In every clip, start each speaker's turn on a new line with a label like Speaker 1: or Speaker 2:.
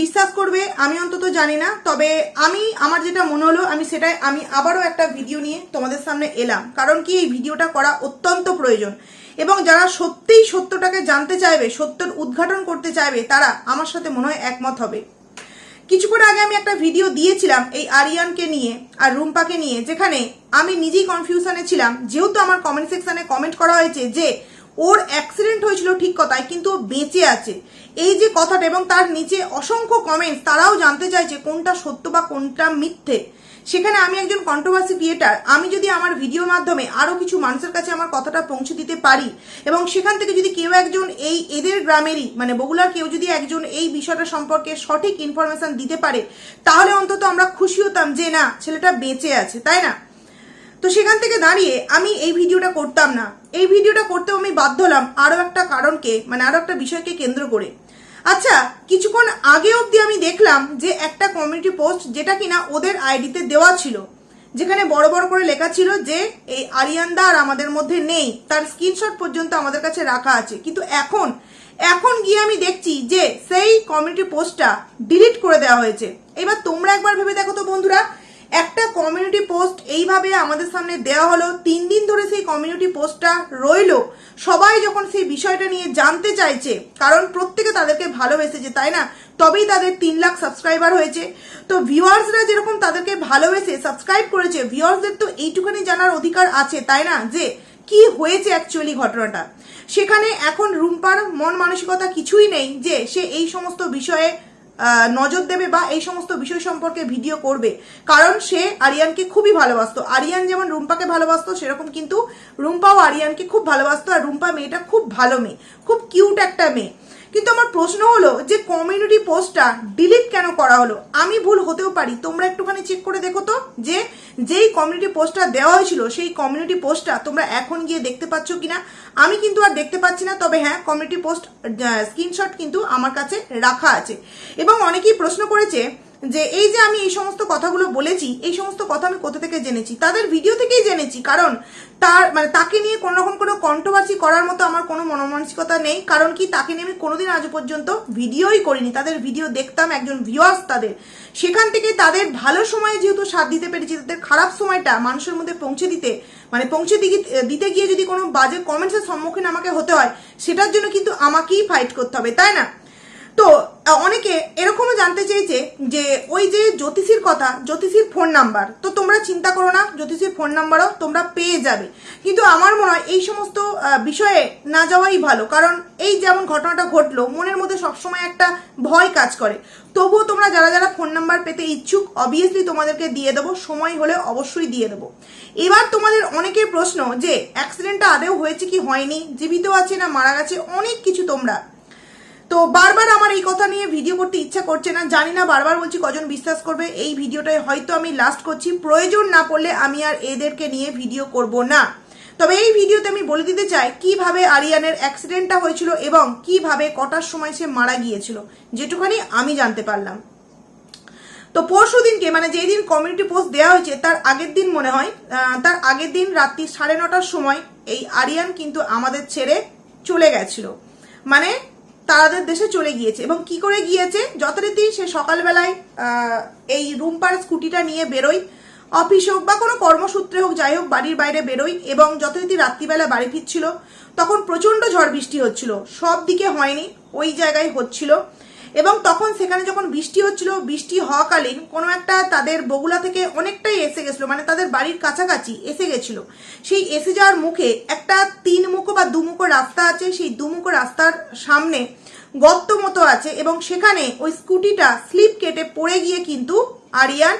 Speaker 1: বিশ্বাস করবে, আমি অন্তত জানি না। তবে আমি, আমার যেটা মনে হলো, আমি সেটাই, আমি আবারও একটা ভিডিও নিয়ে তোমাদের সামনে এলাম। কারণ কি, এই ভিডিওটা করা অত্যন্ত প্রয়োজন। এবং যারা সত্যিই সত্যটাকে জানতে চাইবে, সত্যর উদ্ঘাটন করতে চাইবে, তারা আমার সাথে মনে হয় একমত হবে। কিছুক্ষণ আগে আমি একটা ভিডিও দিয়েছিলাম এই আরিয়ানকে নিয়ে আর রুম্পাকে নিয়ে, যেখানে আমি নিজেই কনফিউশনে ছিলাম। যেহেতু আমার কমেন্ট সেকশনে কমেন্ট করা হয়েছে যে ওর অ্যাক্সিডেন্ট হয়েছিল ঠিক কথায়, কিন্তু ও বেঁচে আছে। এই যে কথাটা এবং তার নিচে অসংখ্য কমেন্টস তারাও জানতে চাইছে কোনটা সত্য বা কোনটা মিথ্যে। সেখানে আমি একজন কন্ট্রোভার্সি ক্রিয়েটার আমি যদি আমার ভিডিওর মাধ্যমে আরও কিছু মানুষের কাছে আমার কথাটা পৌঁছে দিতে পারি এবং সেখান থেকে যদি কেউ একজন এই এদের গ্রামেরই মানে বগুলার কেউ যদি একজন এই বিষয়টা সম্পর্কে সঠিক ইনফরমেশন দিতে পারে, তাহলে অন্তত আমরা খুশি হতাম যে না, ছেলেটা বেঁচে আছে, তাই না? তো সেখান থেকে দাঁড়িয়ে আমি এই ভিডিওটা করতাম না। এই ভিডিওটা করতেও আমি বাধ্য হলাম আরও একটা কারণকে মানে আরও একটা বিষয়কে কেন্দ্র করে। আচ্ছা কিছুক্ষণ আগে অবধি আমি দেখলাম যে একটা কমিউনিটি পোস্ট যেটা কিনা ওদের আইডিতে দেওয়া ছিল, যেখানে বড় বড় করে লেখা ছিল যে এই আরিয়ানদা আর আমাদের মধ্যে নেই, তার স্ক্রিনশট পর্যন্ত আমাদের কাছে রাখা আছে। কিন্তু এখন এখন গিয়ে আমি দেখছি যে সেই কমিউনিটি পোস্টটা ডিলিট করে দেওয়া হয়েছে। এবার তোমরা একবার ভেবে দেখো তো বন্ধুরা একটা কমিউনিটি পোস্ট এইভাবে আমাদের সামনে দেওয়া হলো। তিন দিন ধরে সেই কমিউনিটি পোস্টটা রইল। সবাই যখন সেই বিষয়টা নিয়ে জানতে চাইছে, কারণ প্রত্যেকে তাদেরকে ভালোবেসেছে, তাই না? তবেই তাদের তিন লাখ সাবস্ক্রাইবার হয়েছে। তো ভিউয়ার্সরা যেরকম তাদেরকে ভালোবেসে সাবস্ক্রাইব করেছে ভিউয়ার্সদের তো এইটুখানি জানার অধিকার আছে, তাই না? যে কি হয়েছে অ্যাকচুয়ালি ঘটনাটা। সেখানে এখন রুম্পার মন মানসিকতা কিছুই নেই যে সে এই সমস্ত বিষয়ে নজর দেবে বা এই সমস্ত বিষয় সম্পর্কে ভিডিও করবে। কারণ সে আরিয়ানকে খুবই ভালোবাসতো। আরিয়ান যেমন রুম্পাকে ভালোবাসতো, সেরকম কিন্তু রুম্পাও আরিয়ানকে খুব ভালোবাসতো। আর রুম্পা মেয়েটা খুব ভালো মেয়ে। খুব কিউট একটা মেয়ে। কিন্তু আমার প্রশ্ন হলো যে কমিউনিটি পোস্টটা ডিলিট কেন করা হলো? আমি ভুল হতেও পারি। তোমরা একটুখানি চেক করে দেখো তো যে যেই কমিউনিটি পোস্টটা দেওয়া হয়েছিল, সেই কমিউনিটি পোস্টটা তোমরা এখন গিয়ে দেখতে পাচ্ছ কিনা? আমি কিন্তু আর দেখতে পাচ্ছি না, তবে হ্যাঁ কমিউনিটি পোস্ট স্ক্রিনশট কিন্তু আমার কাছে রাখা আছে। এবং অনেকেই প্রশ্ন করেছে যে এই যে আমি এই সমস্ত কথাগুলো বলেছি, এই সমস্ত কথা আমি কোথা থেকে জেনেছি? তাদের ভিডিও থেকেই জেনেছি, কারণ তার মানে তাকে নিয়ে কোনো রকম কোনো কন্ট্রোভার্সি করার মতো আমার কোনো মনোমানসিকতা নেই, কারণ কি তাকে নিয়ে আমি কোনোদিন আজ পর্যন্ত ভিডিওই করিনি। তাদের ভিডিও দেখতাম, একজন ভিউয়ার্স তাদের। সেখান থেকে তাদের ভালো সময়ে যেহেতু সাথ দিতে পেরেছি, তাদের খারাপ সময়টা মানুষের মধ্যে পৌঁছে দিতে মানে পৌঁছে দিতে গিয়ে যদি কোনো বাজে কমেন্টসের সম্মুখীন আমাকে হতে হয়, সেটার জন্য কিন্তু আমাকেই ফাইট করতে হবে, তাই না? তো অনেকে এরকমও জানতে চেয়েছে যে ওই যে জ্যোতিষীর কথা, জ্যোতিষীর ফোন নাম্বার তো তোমরা চিন্তা করো না, জ্যোতিষীর ফোন নাম্বারও তোমরা পেয়ে যাবে। কিন্তু আমার মনে হয় এই সমস্ত বিষয়ে না যাওয়াই ভালো, কারণ এই যেমন ঘটনাটা ঘটলো, মনের মধ্যে সবসময় একটা ভয় কাজ করে। তবুও তোমরা যারা যারা ফোন নাম্বার পেতে ইচ্ছুক অবভিয়াসলি তোমাদেরকে দিয়ে দেবো, সময় হলে অবশ্যই দিয়ে দেবো। এবার তোমাদের অনেকের প্রশ্ন যে অ্যাক্সিডেন্টটা আদেও হয়েছে কি হয়নি, জীবিত আছে না মারা গেছে, অনেক কিছু তোমরা তো বারবার আমার এই কথা নিয়ে ভিডিও করতে ইচ্ছা করছে না। জানি না বারবার বলছি কজন বিশ্বাস করবে। এই ভিডিওটায় হয়তো আমি লাস্ট করছি। প্রয়োজন না পড়লে আমি আর এদেরকে নিয়ে ভিডিও করব না। তবে এই ভিডিওতে আমি বলে দিতে চাই, কীভাবে আরিয়ানের অ্যাক্সিডেন্টটা হয়েছিল এবং কীভাবে কটার সময় সে মারা গিয়েছিল, যেটুখানি আমি জানতে পারলাম। তো পরশু দিনকে মানে যেই দিন কমিউনিটি পোস্ট দেওয়া হয়েছে, তার আগের দিন মনে হয় তার আগের দিন রাত্রি সাড়ে নটার সময় এই আরিয়ান কিন্তু আমাদের ছেড়ে চলে গেছিল। মানে তাদের দেশে চলে গিয়েছে। এবং কি করে গিয়েছে? যথারীতি সে সকালবেলায় এই রুমপার স্কুটিটা নিয়ে বেরোয়। অফিস হোক বা কোনো কর্মসূত্রে হোক, যাই হোক, বাড়ির বাইরে বেরোই এবং যথারীতি রাত্রিবেলা বাড়ি ফিরছিল। তখন প্রচণ্ড ঝড় বৃষ্টি হচ্ছিল। সব দিকে হয়নি, ওই জায়গায় হচ্ছিল। এবং তখন সেখানে যখন বৃষ্টি হচ্ছিল, বৃষ্টি হওয়াকালীন কোনো একটা তাদের বগুলা থেকে অনেকটাই এসে গেছিল মানে তাদের বাড়ির কাছাকাছি এসে গেছিল। সেই এসে যাওয়ার মুখে একটা তিন মুখো বা দুমুখো রাস্তা আছে, সেই দুমুখো রাস্তার সামনে গর্ত মতো আছে এবং সেখানে ওই স্কুটিটা স্লিপ কেটে পড়ে গিয়ে কিন্তু আরিয়ান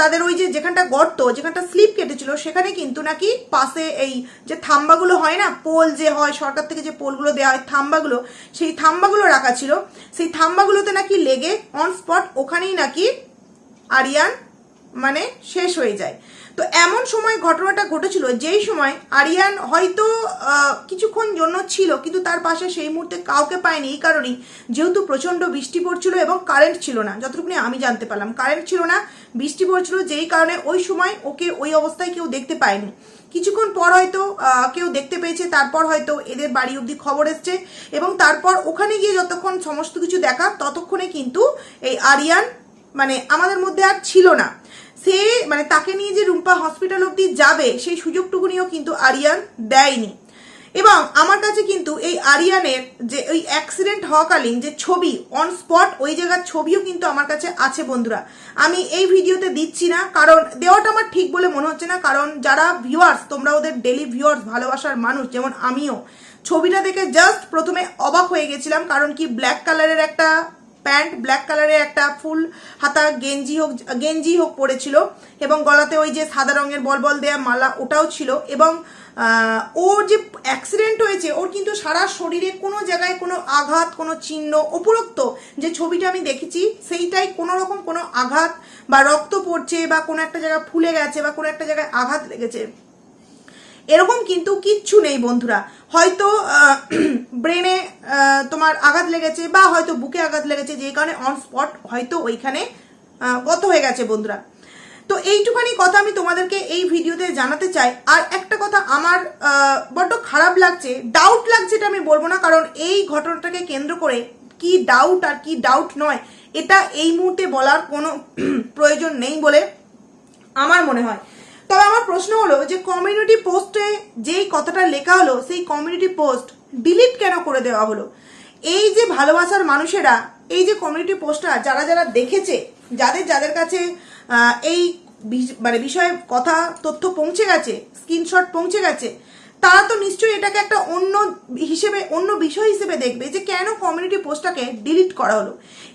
Speaker 1: তাদের ওই যে যেখানটা গর্ত, যেখানটা স্লিপ কেটেছিল, সেখানে কিন্তু নাকি পাশে এই যে থাম্বাগুলো হয় না, পোল যে হয়, সরকার থেকে যে পোলগুলো দেওয়া হয়, থাম্বাগুলো, সেই থাম্বাগুলো রাখা ছিল। সেই থাম্বাগুলোতে নাকি লেগে অন স্পট ওখানেই নাকি আরিয়ান মানে শেষ হয়ে যায়। তো এমন সময় ঘটনাটা ঘটেছিল যেই সময় আরিয়ান হয়তো কিছুক্ষণ জন্য ছিল, কিন্তু তার পাশে সেই মুহূর্তে কাউকে পায়নি। এই কারণেই যেহেতু প্রচণ্ড বৃষ্টি পড়ছিল এবং কারেন্ট ছিল না, যতটুকুনি আমি জানতে পারলাম কারেন্ট ছিল না, বৃষ্টি পড়ছিল যেই কারণে ওই সময় ওকে ওই অবস্থায় কেউ দেখতে পায়নি। কিছুক্ষণ পর হয়তো কেউ দেখতে পেয়েছে, তারপর হয়তো এদের বাড়ি অবধি খবর এসছে এবং তারপর ওখানে গিয়ে যতক্ষণ সমস্ত কিছু দেখা, ততক্ষণে কিন্তু এই আরিয়ান মানে আমাদের মধ্যে আর ছিল না। সে মানে তাকে নিয়ে যে রুম্পা হসপিটাল অবধি যাবে, সেই সুযোগটুকুনিও কিন্তু আরিয়ান দেয়নি। এবং আমার কাছে কিন্তু এই আরিয়ানের যে ওই অ্যাক্সিডেন্ট হওয়াকালীন যে ছবি অন স্পট ওই জায়গার ছবিও কিন্তু আমার কাছে আছে বন্ধুরা। আমি এই ভিডিওতে দিচ্ছি না, কারণ দেওয়াটা আমার ঠিক বলে মনে হচ্ছে না, কারণ যারা ভিউয়ার্স তোমরা ওদের ডেলি ভিউয়ার্স ভালোবাসার মানুষ, যেমন আমিও। ছবিটা দেখে জাস্ট প্রথমে অবাক হয়ে গেছিলাম, কারণ কি ব্ল্যাক কালারের একটা প্যান্ট ব্ল্যাক কালারের একটা ফুল হাতা গেঞ্জি হোক গেঞ্জি হোক পরেছিল এবং গলাতে ওই যে সাদা রঙের বল বল দেয়া মালা ওটাও ছিল এবং ওর যে অ্যাক্সিডেন্ট হয়েছে, ওর কিন্তু সারা শরীরে কোনো জায়গায় কোনো আঘাত, কোনো চিহ্ন উপরোক্ত যে ছবিটা আমি দেখেছি, সেইটাই কোনো রকম কোনো আঘাত বা রক্ত পড়ছে বা কোনো একটা জায়গায় ফুলে গেছে বা কোনো একটা জায়গায় আঘাত লেগেছে। এরকম কিন্তু কিচ্ছু নেই বন্ধুরা। হয়তো ব্রেনে তোমার আঘাত লেগেছে বা হয়তো বুকে আঘাত লেগেছে যে কারণে অন স্পট হয়তো ওইখানে গত হয়ে গেছে বন্ধুরা। তো এইটুখানি কথা আমি তোমাদেরকে এই ভিডিওতে জানাতে চাই। আর একটা কথা আমার বড্ড খারাপ লাগছে ডাউট লাগছে এটা আমি বলব না, কারণ এই ঘটনাটাকে কেন্দ্র করে কি ডাউট আর কি ডাউট নয়, এটা এই মুহূর্তে বলার কোনো প্রয়োজন নেই বলে আমার মনে হয়। তবে আমার প্রশ্ন হলো যে কমিউনিটি পোস্টে যেই কথাটা লেখা হলো, সেই কমিউনিটি পোস্ট ডিলিট কেন করে দেওয়া হলো? এই যে ভালোবাসার মানুষেরা, এই যে কমিউনিটি পোস্টটা যারা যারা দেখেছে, যাদের যাদের কাছে এই মানে বিষয়ে কথা, তথ্য পৌঁছে গেছে স্ক্রিনশট পৌঁছে গেছে তারা তো নিশ্চয়ই এটাকে একটা অন্য হিসেবে, অন্য বিষয় হিসেবে দেখবে যে কেন কমিউনিটি পোস্টটাকে ডিলিট করা হলো।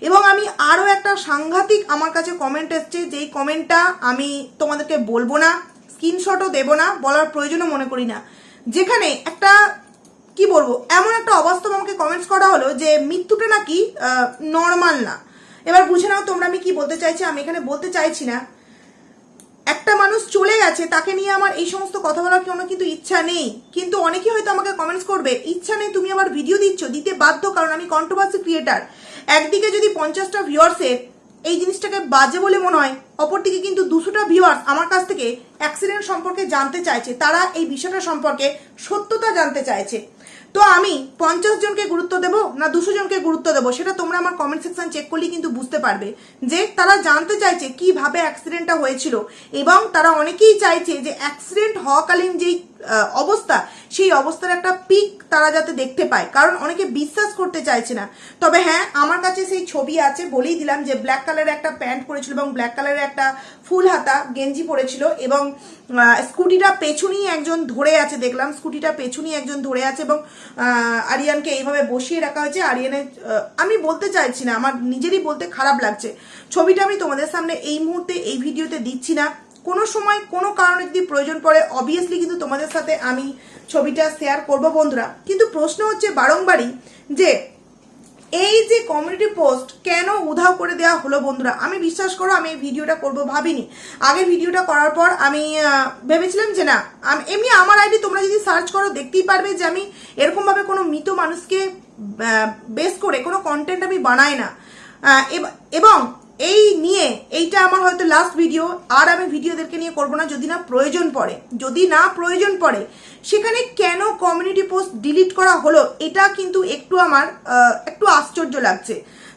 Speaker 1: এবং আমি আরও একটা সাংঘাতিক আমার কাছে কমেন্ট এসছে, যেই কমেন্টটা আমি তোমাদেরকে বলব না স্ক্রিনশটও দেবো না, বলার প্রয়োজনও মনে করি না। যেখানে একটা, কি বলব, এমন একটা অবাস্তব আমাকে কমেন্টস করা হলো যে মৃত্যুটা নাকি নর্মাল না। এবার বুঝে নাও তোমরা আমি কি বলতে চাইছি, আমি এখানে বলতে চাইছি না। একটা মানুষ চলে গেছে, তাকে নিয়ে আমার এই সমস্ত কথা বলার কোনো কিন্তু ইচ্ছা নেই। কিন্তু অনেকেই হয়তো আমাকে কমেন্টস করবে, ইচ্ছা নেই, তুমি আবার ভিডিও দিচ্ছ, দিতে বাধ্য কারণ আমি কন্ট্রোভার্সি ক্রিয়েটার একদিকে যদি পঞ্চাশটা ভিউয়ার্সের এই জিনিসটাকে বাজে বলে মনে হয়, অপরদিকে কিন্তু দুশোটা ভিউয়ার্স আমার কাছ থেকে অ্যাক্সিডেন্ট সম্পর্কে জানতে চাইছে, তারা এই বিষয়টা সম্পর্কে সত্যতা জানতে চাইছে। তো আমি পঞ্চাশ জনকে গুরুত্ব দেব না দুশো জনকে গুরুত্ব দেবো? সেটা তোমরা আমার কমেন্ট সেকশন চেক করলেই কিন্তু বুঝতে পারবে যে তারা জানতে চাইছে কীভাবে অ্যাক্সিডেন্টটা হয়েছিল এবং তারা অনেকেই চাইছে যে অ্যাক্সিডেন্ট হওয়াকালীন যেই অবস্থা, সেই অবস্থার একটা পিক তারা যাতে দেখতে পায়। কারণ অনেকে বিশ্বাস করতে চাইছে না। তবে হ্যাঁ আমার কাছে সেই ছবি আছে, বলেই দিলাম যে ব্ল্যাক কালারের একটা প্যান্ট পরেছিল এবং ব্ল্যাক কালারের একটা ফুল হাতা, গেঞ্জি পরেছিল এবং স্কুটিটা পেছনেই একজন ধরে আছে, দেখলাম স্কুটিটা পেছনেই একজন ধরে আছে এবং আরিয়ানকে এইভাবে বসিয়ে রাখা হয়েছে। আরিয়ানের আমি বলতে চাইছি না, আমার নিজেরই বলতে খারাপ লাগছে। ছবিটা আমি তোমাদের সামনে এই মুহূর্তে, এই ভিডিওতে দিচ্ছি না। কোনো সময় কোনো কারণে যদি প্রয়োজন পড়ে অবভিয়াসলি কিন্তু তোমাদের সাথে আমি ছবিটা শেয়ার করব বন্ধুরা। কিন্তু প্রশ্ন হচ্ছে বারংবারই যে, এই যে কমিউনিটি পোস্ট কেন উধাও করে দেওয়া হলো বন্ধুরা? আমি বিশ্বাস করো, আমি এই ভিডিওটা করব ভাবিনি। আগে ভিডিওটা করার পর আমি ভেবেছিলাম যে না এমনি আমার আইডি তোমরা যদি সার্চ করো, দেখতেই পারবে যে আমি এরকমভাবে কোনো মৃত মানুষকে বেস করে কোনো কন্টেন্ট আমি বানাই না। এব- এবং এই নিয়ে, এইটা আমার হয়তো লাস্ট ভিডিও আর আমি ভিডিওদেরকে নিয়ে করব না যদি না প্রয়োজন পড়ে। যদি না প্রয়োজন পড়ে, সেখানে কেন কমিউনিটি পোস্ট ডিলিট করা হলো, এটা কিন্তু একটু আমার একটু আশ্চর্য লাগছে।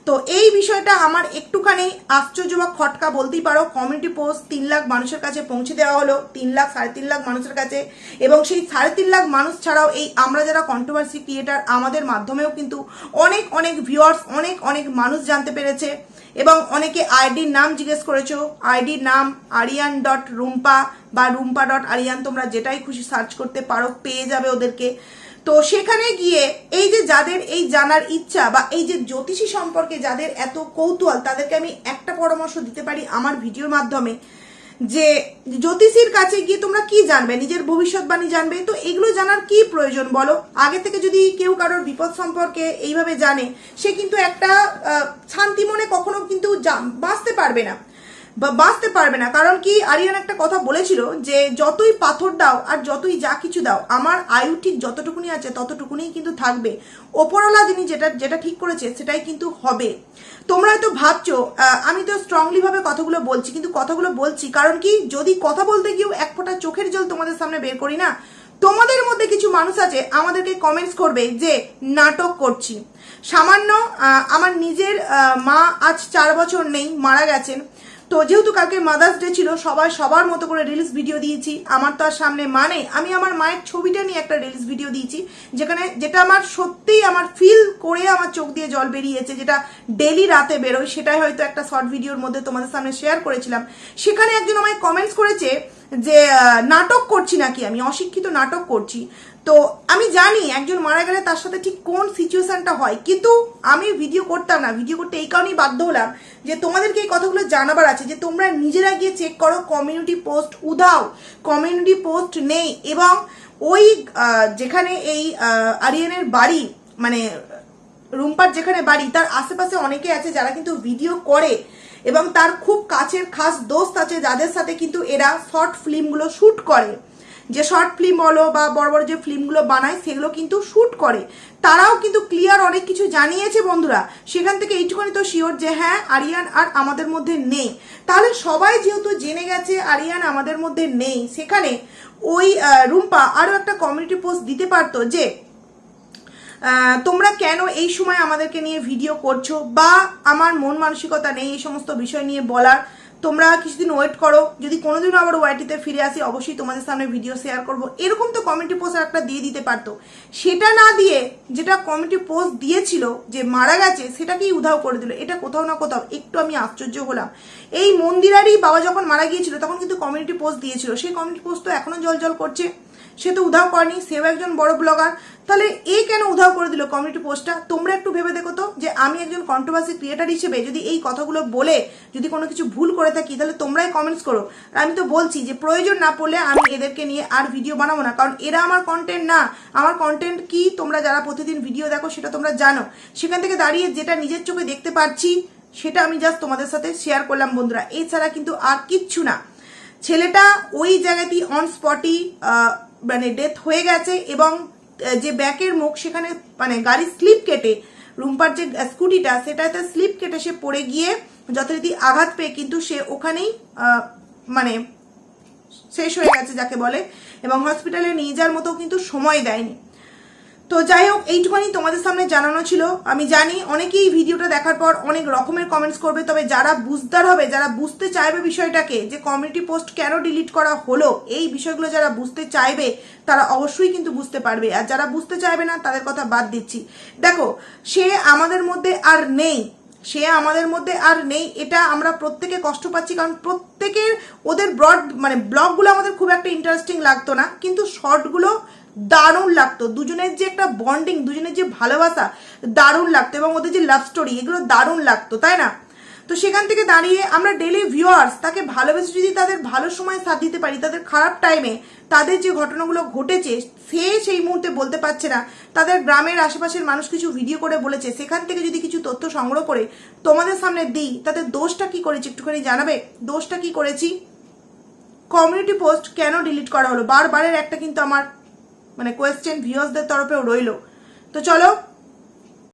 Speaker 1: তো এই বিষয়টা আমার একটুখানি আশ্চর্য বা খটকা বলতেই পারো। কমিউনিটি পোস্ট তিন লাখ মানুষের কাছে পৌঁছে দেওয়া হলো, তিন লাখ, সাড়ে তিন লাখ মানুষের কাছে। এবং সেই সাড়ে তিন লাখ মানুষ ছাড়াও এই আমরা যারা কন্ট্রোভার্সি ক্রিয়েটার আমাদের মাধ্যমেও কিন্তু অনেক অনেক ভিউয়ার্স অনেক অনেক মানুষ জানতে পেরেছে। এবং অনেকে আইডির নাম জিজ্ঞেস করেছ। আইডির নাম আরিয়ান ডট রুম্পা বা রুম্পা ডট আরিয়ান তোমরা যেটাই খুশি সার্চ করতে পারো, পেয়ে যাবে ওদেরকে। তো সেখানে গিয়ে এই যে যাদের এই জানার ইচ্ছা বা এই যে জ্যোতিষী সম্পর্কে যাদের এত কৌতূহল, তাদেরকে আমি একটা পরামর্শ দিতে পারি আমার ভিডিওর মাধ্যমে, যে জ্যোতিষীর কাছে গিয়ে তোমরা কি জানবে? নিজের ভবিষ্যৎবাণী জানবে? তো এগুলো জানার কি প্রয়োজন বলো? আগে থেকে যদি কেউ কারোর বিপদ সম্পর্কে এইভাবে জানে, সে কিন্তু একটা শান্তি মনে কখনো কিন্তু বাঁচতে পারবে না। বা বাঁচতে পারবে না। কারণ কি, আরিয়ান একটা কথা বলেছিল যে, যতই পাথর দাও আর যতই যা কিছু দাও, আমার আয়ু ঠিক যতটুকুনি আছে ততটুকুনি কিন্তু থাকবে। ওপরওয়ালা যিনি যেটা যেটা ঠিক করেছে, সেটাই কিন্তু হবে। তোমরা হয়তো ভাবছ আমি তো স্ট্রংলি ভাবে কথাগুলো বলছি, কিন্তু কথাগুলো বলছি। কারণ কি, যদি কথা বলতে গিয়েও এক ফোঁটা চোখের জল তোমাদের সামনে বের করি না, তোমাদের মধ্যে কিছু মানুষ আছে, আমাদেরকে কমেন্টস করবে যে, নাটক করছি। সামান্য আমার নিজের মা আজ চার বছর নেই, মারা গেছেন। তো যেহেতু কালকে মাদার্স ডে ছিল, সবাই সবার মতো করে রিলস ভিডিও দিয়েছি। আমার তো আর সামনে মা নেই। আমি আমার মায়ের ছবিটা নিয়ে একটা রিলস ভিডিও দিয়েছি, যেখানে যেটা আমার সত্যিই আমার ফিল করে আমার চোখ দিয়ে জল বেরিয়েছে, যেটা ডেলি রাতে বেরোয়, সেটাই হয়তো একটা শর্ট ভিডিওর মধ্যে তোমাদের সামনে শেয়ার করেছিলাম। সেখানে একজন আমায় কমেন্টস করেছে যে নাটক করছি নাকি আমি? অশিক্ষিত নাটক করছি। তো আমি জানি একজন মারা গেলে তার সাথে ঠিক কোন সিচুয়েশনটা হয়, কিন্তু আমি ভিডিও করতাম না ভিডিও করতে এই কারণেই বাধ্য হলাম যে তোমাদেরকে এই কথাগুলো জানাবার আছে, যে তোমরা নিজেরা গিয়ে চেক করো কমিউনিটি পোস্ট উধাও কমিউনিটি পোস্ট নেই এবং ওই যেখানে এই আরিয়ানের বাড়ি মানে রুম্পার যেখানে বাড়ি, তার আশেপাশে অনেকে আছে যারা কিন্তু ভিডিও করে এবং তার খুব কাছের খাস দোস্ত আছে যাদের সাথে কিন্তু এরা শর্ট ফিল্মগুলো শ্যুট করে। যে শর্ট ফিল্ম বলো বা বড় বড় যে ফিল্মগুলো বানায়, সেগুলো কিন্তু শ্যুট করে। তারাও কিন্তু ক্লিয়ার অনেক কিছু জানিয়েছে বন্ধুরা। সেখান থেকে এইটুকুনি তো শিওর যে হ্যাঁ আরিয়ান আর আমাদের মধ্যে নেই। তাহলে সবাই যেহেতু জেনে গেছে আরিয়ান আমাদের মধ্যে নেই, সেখানে ওই রুম্পা আরও একটা কমিউনিটি পোস্ট দিতে পারতো যে তোমরা কেন এই সময় আমাদেরকে নিয়ে ভিডিও করছ বা আমার মন মানসিকতা নেই এই সমস্ত বিষয় নিয়ে বলার। তোমরা কিছুদিন ওয়েট করো। যদি কোনোদিনও আবার ওয়াইটিতে ফিরে আসি, অবশ্যই তোমাদের সামনে ভিডিও শেয়ার করব। এরকম তো কমেন্টি পোস্ট একটা দিয়ে দিতে পারতো। সেটা না দিয়ে যেটা কমেন্টি পোস্ট দিয়েছিল, যে মারা গেছে, সেটাকেই উধাও করে দিল। এটা কোথাও না কোথাও একটু আমি আশ্চর্য হলাম। এই মন্দিরারই বাবা যখন মারা গিয়েছিল, তখন কিন্তু কমিউনিটি পোস্ট দিয়েছিল। সেই কমিউনিটি পোস্ট তো এখনও জল জল করছে। সে তো উধাও করেনি, সেও একজন বড় ব্লগার। তাহলে এ কেন উধাও করে দিল কমিউনিটি পোস্টটা তোমরা একটু ভেবে দেখো তো যে আমি একজন কন্ট্রোভার্সি ক্রিয়েটার হিসেবে যদি এই কথাগুলো বলে, যদি কোনো কিছু ভুল করে থাকি, তাহলে তোমরাই কমেন্টস করো। আর আমি তো বলছি যে প্রয়োজন না পড়লে আমি এদেরকে নিয়ে আর ভিডিও বানাবো না, কারণ এরা আমার কন্টেন্ট না। আমার কন্টেন্ট কি? তোমরা যারা প্রতিদিন ভিডিও দেখো, সেটা তোমরা জানো। সেখান থেকে দাঁড়িয়ে যেটা নিজের চোখে দেখতে পাচ্ছি সেটা আমি জাস্ট তোমাদের সাথে শেয়ার করলাম বন্ধুরা। এছাড়া কিন্তু আর কিচ্ছু না। ছেলেটা ওই জায়গাতেই অন স্পটই মানে ডেথ হয়ে গেছে এবং যে ব্যাকের মুখ সেখানে মানে গাড়ি স্লিপ কেটে, রুম্পার যে স্কুটিটা সেটাতে স্লিপ কেটে সে পড়ে গিয়ে যথারীতি আঘাত পেয়ে কিন্তু সে ওখানেই মানে শেষ হয়ে গেছে যাকে বলে এবং হসপিটালে নিয়ে যাওয়ার মতো কিন্তু সময় দেয়নি। তো যাই হোক এইটুখানি তোমাদের সামনে জানানো ছিল। আমি জানি অনেকেই ভিডিওটা দেখার পর অনেক রকমের কমেন্টস করবে, তবে যারা বুঝদার হবে, যারা বুঝতে চাইবে বিষয়টাকে যে কমিউনিটি পোস্ট কেন ডিলিট করা হলো, এই বিষয়গুলো যারা বুঝতে চাইবে, তারা অবশ্যই কিন্তু বুঝতে পারবে। আর যারা বুঝতে চাইবে না, তাদের কথা বাদ দিচ্ছি। দেখো, সে আমাদের মধ্যে আর নেই। সে আমাদের মধ্যে আর নেই, এটা আমরা প্রত্যেকে কষ্ট পাচ্ছি, কারণ প্রত্যেকের ওদের ব্রড মানে ব্লগগুলো আমাদের খুব একটা ইন্টারেস্টিং লাগতো না। কিন্তু শর্টগুলো দারুণ লাগতো। দুজনের যে একটা বন্ডিং দুজনের যে ভালোবাসা, দারুণ লাগতো এবং ওদের যে লাভ স্টোরি এগুলো দারুণ লাগতো, তাই না? তো সেখান থেকে দাঁড়িয়ে আমরা ডেলি ভিউয়ার্স তাকে ভালোবেসে যদি তাদের ভালো সময় সাথ দিতে পারি, তাদের খারাপ টাইমে তাদের যে ঘটনাগুলো ঘটেছে, সে সেই মুহূর্তে বলতে পারছে না। তাদের গ্রামের আশেপাশের মানুষ কিছু ভিডিও করে বলেছে, সেখান থেকে যদি কিছু তথ্য সংগ্রহ করে তোমাদের সামনে দিই তাদের দোষটা কি করেছি একটুখানি জানাবে? দোষটা কি করেছি? কমিউনিটি পোস্ট কেন ডিলিট করা হলো? বারবারের একটা কিন্তু আমার মানে কোয়েশ্চেন ভিউয়ার্সদের তরফেও রইল। তো চলো